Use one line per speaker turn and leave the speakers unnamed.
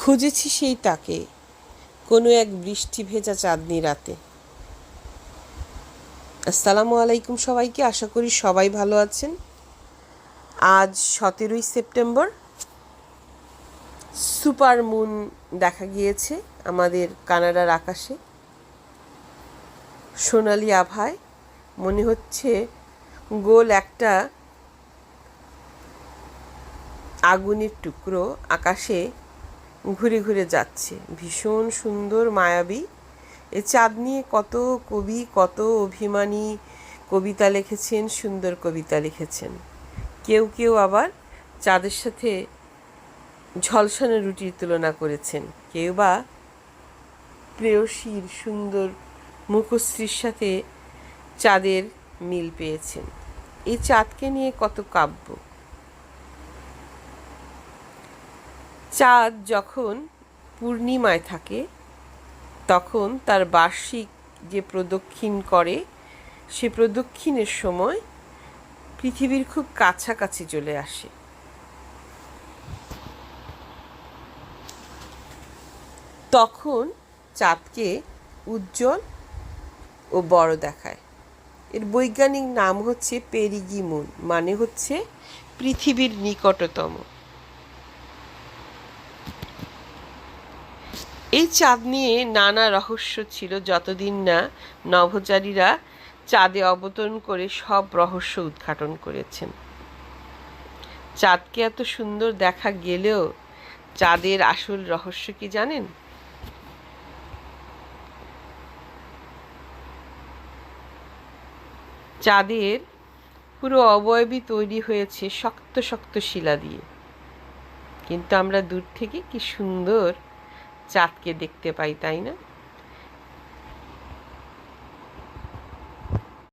খুঁজেছি সেই তাকে, কোনো এক বৃষ্টি ভেজা চাঁদনি রাতে। আসসালামু আলাইকুম সবাইকে, আশা করি সবাই ভালো আছেন। আজ সতেরোই সেপ্টেম্বর, সুপার মুন দেখা গিয়েছে আমাদের কানাডার আকাশে। সোনালি আভায় মনে হচ্ছে গোল একটা আগুনের টুকরো আকাশে ঘুরে ঘুরে যাচ্ছে। ভীষণ সুন্দর, মায়াবী। এ চাঁদ নিয়ে কত কবি, কত অভিমানী কবিতা লিখেছেন, সুন্দর কবিতা লিখেছেন। কেউ কেউ আবার চাঁদের সাথে ঝলসানো রুটির তুলনা করেছেন। কেউ বা প্রেয়সীর সুন্দর মুখশ্রীর সাথে চাঁদের মিল পেয়েছেন। এই চাঁদকে নিয়ে কত কাব্য। চাঁদ যখন পূর্ণিমায় থাকে, তখন তার বার্ষিক যে প্রদক্ষিণ করে, সে প্রদক্ষিণের সময় পৃথিবীর খুব কাছাকাছি চলে আসে। তখন চাঁদকে উজ্জ্বল ও বড় দেখায়। এর বৈজ্ঞানিক নাম হচ্ছে পেরিগিমুন মানে হচ্ছে পৃথিবীর নিকটতম। এই চাঁদ নিয়ে নানা রহস্য ছিল যতদিন না নভোচারীরা চাঁদে অবতরণ করে সব রহস্য উদ্ঘাটন করেছেন। চাঁদকে এত সুন্দর দেখা গেলেও চাঁদের আসল রহস্য কি জানেন? চাঁদের পুরো অবয়বই তৈরি হয়েছে শক্ত শক্ত শিলা দিয়ে। কিন্তু আমরা দূর থেকে কি সুন্দর চাঁদকে দেখতে পাই তাই না?